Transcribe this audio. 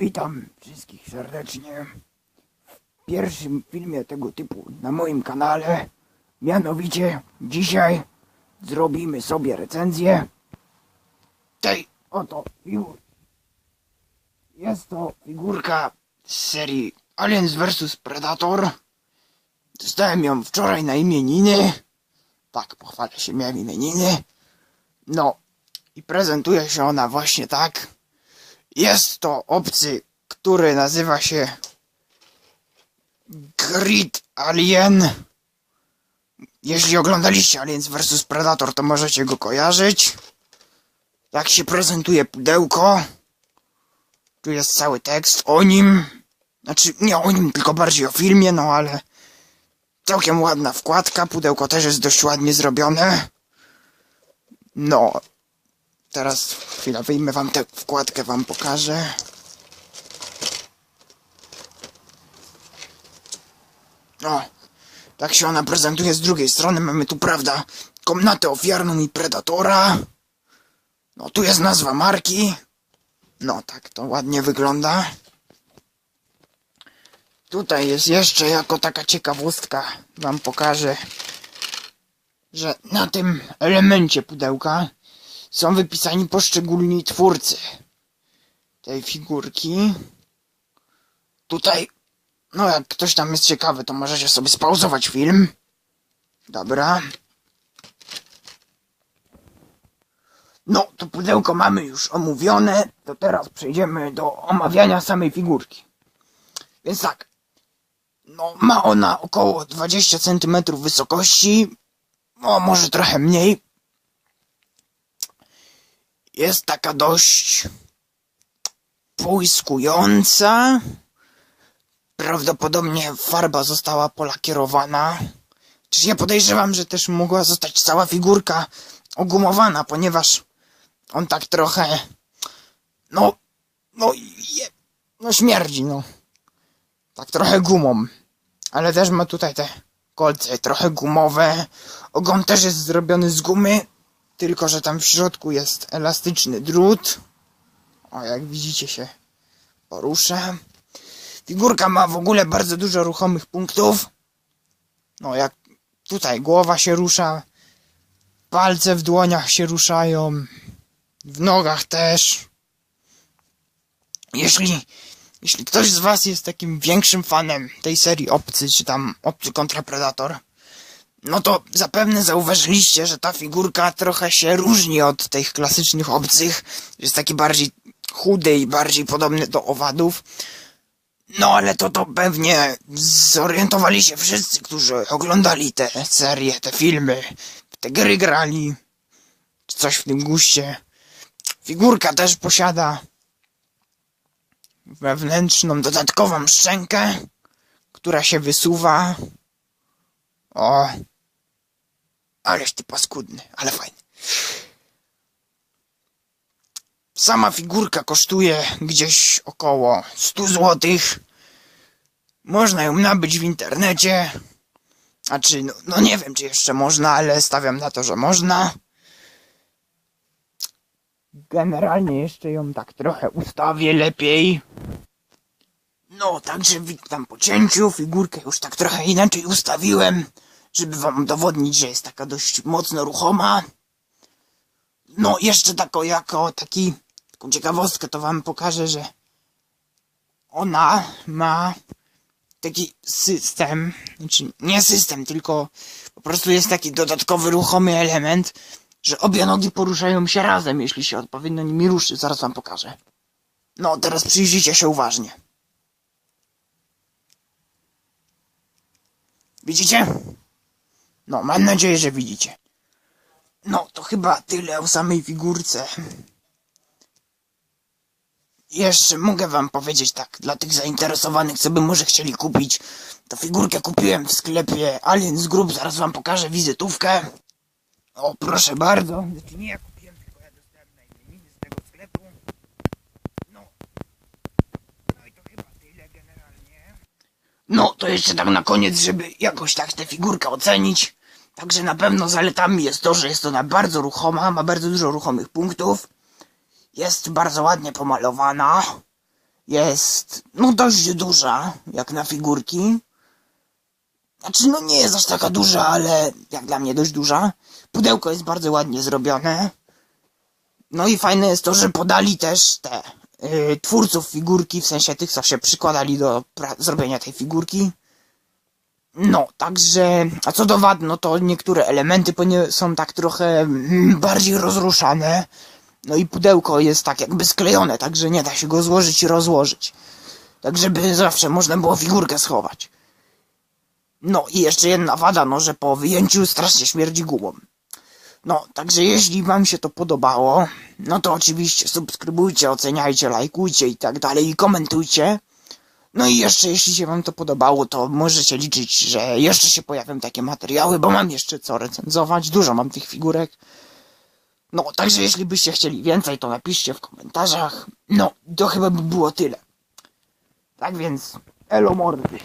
Witam wszystkich serdecznie w pierwszym filmie tego typu na moim kanale. Mianowicie dzisiaj zrobimy sobie recenzję tej oto figury. Jest to figurka z serii Aliens vs Predator. Dostałem ją wczoraj na imieniny. Tak, pochwalę się, miałem imieniny. No i prezentuje się ona właśnie tak. Jest to obcy, który nazywa się Grid Alien. Jeśli oglądaliście Aliens vs Predator, to możecie go kojarzyć. Jak się prezentuje pudełko. Tu jest cały tekst o nim. Znaczy, nie o nim, tylko bardziej o filmie, no ale całkiem ładna wkładka. Pudełko też jest dość ładnie zrobione. No, Teraz chwila, wyjmę wam tę wkładkę, wam pokażę. O, tak się ona prezentuje z drugiej strony. Mamy tu, prawda, komnatę ofiarną i predatora. No, tu jest nazwa marki. No, tak to ładnie wygląda. Tutaj jest jeszcze jako taka ciekawostka, wam pokażę, że na tym elemencie pudełka są wypisani poszczególni twórcy tej figurki. Tutaj, no jak ktoś tam jest ciekawy, to możecie sobie spauzować film. Dobra. No, to pudełko mamy już omówione, to teraz przejdziemy do omawiania samej figurki. Więc tak, no ma ona około 20 cm wysokości, no może trochę mniej, jest taka dość połyskująca. Prawdopodobnie farba została polakierowana. Czyż ja podejrzewam, że też mogła zostać cała figurka ogumowana, ponieważ on tak trochę, no, no, je, no śmierdzi, no. Tak trochę gumą. Ale też ma tutaj te kolce trochę gumowe. Ogon też jest zrobiony z gumy, tylko, że tam w środku jest elastyczny drut. O, jak widzicie się porusza. Figurka ma w ogóle bardzo dużo ruchomych punktów. No, jak tutaj głowa się rusza, palce w dłoniach się ruszają, w nogach też. Jeśli, jeśli ktoś z Was jest takim większym fanem tej serii Obcy, czy tam Obcy kontra Predator, no to zapewne zauważyliście, że ta figurka trochę się różni od tych klasycznych obcych. Jest taki bardziej chudy i bardziej podobny do owadów. No ale to to pewnie zorientowali się wszyscy, którzy oglądali te serie, te filmy, te gry grali, czy coś w tym guście. Figurka też posiada wewnętrzną, dodatkową szczękę, która się wysuwa. O, Aleś ty paskudny, ale fajny. Sama figurka kosztuje gdzieś około 100 zł. Można ją nabyć w internecie. A czy, no, no nie wiem, czy jeszcze można, ale stawiam na to, że można. Generalnie jeszcze ją tak trochę ustawię lepiej. No, także witam po cięciu. Figurkę już tak trochę inaczej ustawiłem żeby wam udowodnić, że jest taka dość mocno ruchoma. No, jeszcze tako, jako taki, taką ciekawostkę to wam pokażę, że ona ma taki system, znaczy nie system, tylko po prostu jest taki dodatkowy ruchomy element, że obie nogi poruszają się razem, jeśli się odpowiednio nimi ruszy. Zaraz wam pokażę. No, teraz przyjrzyjcie się uważnie. Widzicie? No, mam nadzieję, że widzicie. No, to chyba tyle o samej figurce. Jeszcze mogę wam powiedzieć tak, dla tych zainteresowanych, co by może chcieli kupić, to figurkę kupiłem w sklepie Aliens Group, zaraz wam pokażę wizytówkę. O, proszę bardzo. Znaczy nie ja kupiłem, tylko ja dostałem na z tego sklepu. No. No i to chyba tyle generalnie. No, to jeszcze tak na koniec, żeby jakoś tak tę figurkę ocenić. Także na pewno zaletami jest to, że jest ona bardzo ruchoma, ma bardzo dużo ruchomych punktów. Jest bardzo ładnie pomalowana. jest, no dość duża, jak na figurki. Znaczy, no nie jest aż taka duża, ale jak dla mnie dość duża. Pudełko jest bardzo ładnie zrobione. No i fajne jest to, że podali też te y, twórców figurki, w sensie tych, co się przykładali do zrobienia tej figurki. No, także, a co do wad, no to niektóre elementy są tak trochę mm, bardziej rozruszane. No i pudełko jest tak jakby sklejone, także nie da się go złożyć i rozłożyć. Tak, żeby zawsze można było figurkę schować. No i jeszcze jedna wada, no że po wyjęciu strasznie śmierdzi gumą. No, także jeśli wam się to podobało, no to oczywiście subskrybujcie, oceniajcie, lajkujcie i tak dalej i komentujcie. No i jeszcze jeśli się wam to podobało, to możecie liczyć, że jeszcze się pojawią takie materiały, bo mam jeszcze co recenzować, dużo mam tych figurek. No, także jeśli byście chcieli więcej, to napiszcie w komentarzach. No, to chyba by było tyle. Tak więc, elo mordy.